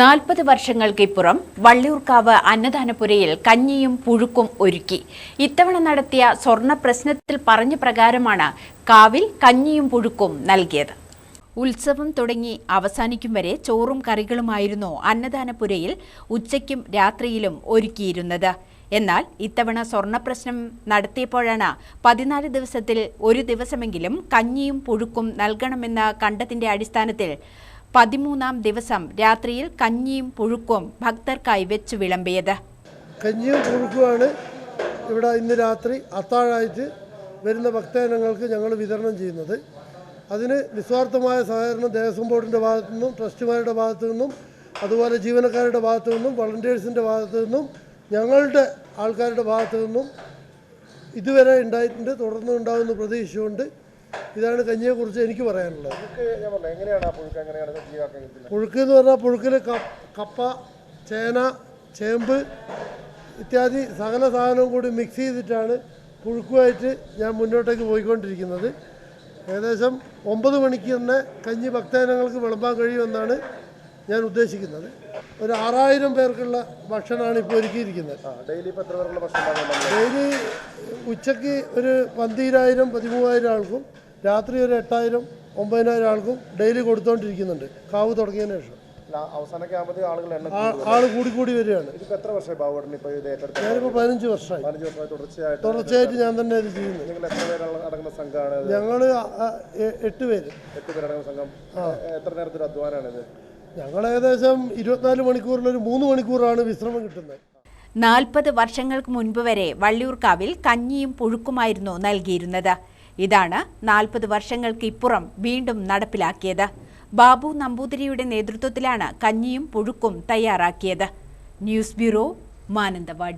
നാൽപ്പത് വർഷങ്ങൾക്കിപ്പുറം വള്ളിയൂർക്കാവ് അന്നദാനപുരയിൽ കഞ്ഞിയും പുഴുക്കും ഒരുക്കി. ഇത്തവണ നടത്തിയ സ്വർണ പ്രശ്നത്തിൽ പറഞ്ഞ പ്രകാരമാണ് കാവിൽ കഞ്ഞിയും പുഴുക്കും നൽകിയത്. ഉത്സവം തുടങ്ങി അവസാനിക്കും വരെ ചോറും കറികളുമായിരുന്നു അന്നദാനപുരയിൽ ഉച്ചയ്ക്കും രാത്രിയിലും ഒരുക്കിയിരുന്നത്. എന്നാൽ ഇത്തവണ സ്വർണപ്രശ്നം നടത്തിയപ്പോഴാണ് പതിനാല് ദിവസത്തിൽ ഒരു ദിവസമെങ്കിലും കഞ്ഞിയും പുഴുക്കും നൽകണമെന്ന കണ്ടതിന്റെ അടിസ്ഥാനത്തിൽ പതിമൂന്നാം ദിവസം രാത്രിയിൽ കഞ്ഞിയും പുഴുക്കും ഭക്തർക്കായി വെച്ച് വിളമ്പിയത്. കഞ്ഞിയും പുഴുക്കുമാണ് ഇവിടെ ഇന്ന് രാത്രി അത്താഴായിട്ട് വരുന്ന ഭക്തജനങ്ങൾക്ക് ഞങ്ങൾ വിതരണം ചെയ്യുന്നത്. അതിന് നിസ്വാർത്ഥമായ സഹകരണം ദേവസ്വം ബോർഡിന്റെ ഭാഗത്തു നിന്നും ട്രസ്റ്റുമാരുടെ ഭാഗത്തു നിന്നും അതുപോലെ ജീവനക്കാരുടെ ഭാഗത്തു നിന്നും വളണ്ടിയേഴ്സിന്റെ ഭാഗത്തു നിന്നും ഞങ്ങളുടെ ആൾക്കാരുടെ ഭാഗത്തു നിന്നും ഇതുവരെ ഉണ്ടായിട്ടുണ്ട് തുടർന്നും ഉണ്ടാകുമെന്ന് പ്രതീക്ഷിച്ചുകൊണ്ട് ഇതാണ് കഞ്ഞിയെക്കുറിച്ച് എനിക്ക് പറയാനുള്ളത്. പുഴുക്ക് എന്ന് പറഞ്ഞാൽ പുഴുക്കിൽ കപ്പ ചേന ചേമ്പ് ഇത്യാദി സകല സാധനവും കൂടി മിക്സ് ചെയ്തിട്ടാണ് പുഴുക്കുമായിട്ട് ഞാൻ മുന്നോട്ടേക്ക് പോയിക്കൊണ്ടിരിക്കുന്നത്. ഏകദേശം ഒമ്പത് മണിക്ക് തന്നെ കഞ്ഞി ഭക്തജനങ്ങൾക്ക് വിളമ്പാൻ കഴിയുമെന്നാണ് ഞാൻ ഉദ്ദേശിക്കുന്നത്. ഒരു ആറായിരം പേർക്കുള്ള ഭക്ഷണമാണ് ഇപ്പോൾ ഒരുക്കിയിരിക്കുന്നത്. ഡെയിലി ഉച്ചയ്ക്ക് ഒരു പന്തിരായിരം പതിമൂവായിരം ആൾക്കും രാത്രി ഒരു എട്ടായിരം ഒമ്പതിനായിരം ആൾക്കും ഡെയിലി കൊടുത്തോണ്ടിരിക്കുന്നുണ്ട്. കാവ് തുടങ്ങിയതിന് ശേഷം. അവസാന ക്യാമ്പത്തിൽ ആളുകൾ ആൾ ആൾ കൂടി കൂടി വരികയാണ്. ഇതിപ്പോ എത്ര വർഷമായി ബാബുവേട്ടൻ ഇപ്പോൾ ഇത് ഏറ്റെടുത്ത് ഞാനിപ്പോൾ പതിനഞ്ച് വർഷമായി. പതിനഞ്ച് വർഷമായി തുടർച്ചയായിട്ട് തുടർച്ചയായിട്ട് ഞാൻ തന്നെ ഇത് ചെയ്യുന്നു നിങ്ങൾ എത്ര പേര് അടങ്ങുന്ന സംഘമാണ് ഞങ്ങൾ എട്ട് പേര്. എട്ട് പേരടങ്ങുന്ന സംഘം. എത്ര നേരത്തെ ഇത്? ഞങ്ങൾ ഏകദേശം ഇരുപത്തിനാല് മണിക്കൂറിൽ ഒരു മൂന്ന് മണിക്കൂറാണ് വിശ്രമം കിട്ടുന്നത്. നാൽപ്പത് വർഷങ്ങൾക്ക് മുൻപ് വരെ വള്ളിയൂർക്കാവിൽ കഞ്ഞിയും പുഴുക്കുമായിരുന്നു നൽകിയിരുന്നത്. ഇതാണ് നാൽപ്പത് വർഷങ്ങൾക്ക് ഇപ്പുറം വീണ്ടും നടപ്പിലാക്കിയത്. ബാബു നമ്പൂതിരിയുടെ നേതൃത്വത്തിലാണ് കഞ്ഞിയും പുഴുക്കും തയ്യാറാക്കിയത്. News bureau Mananthavady.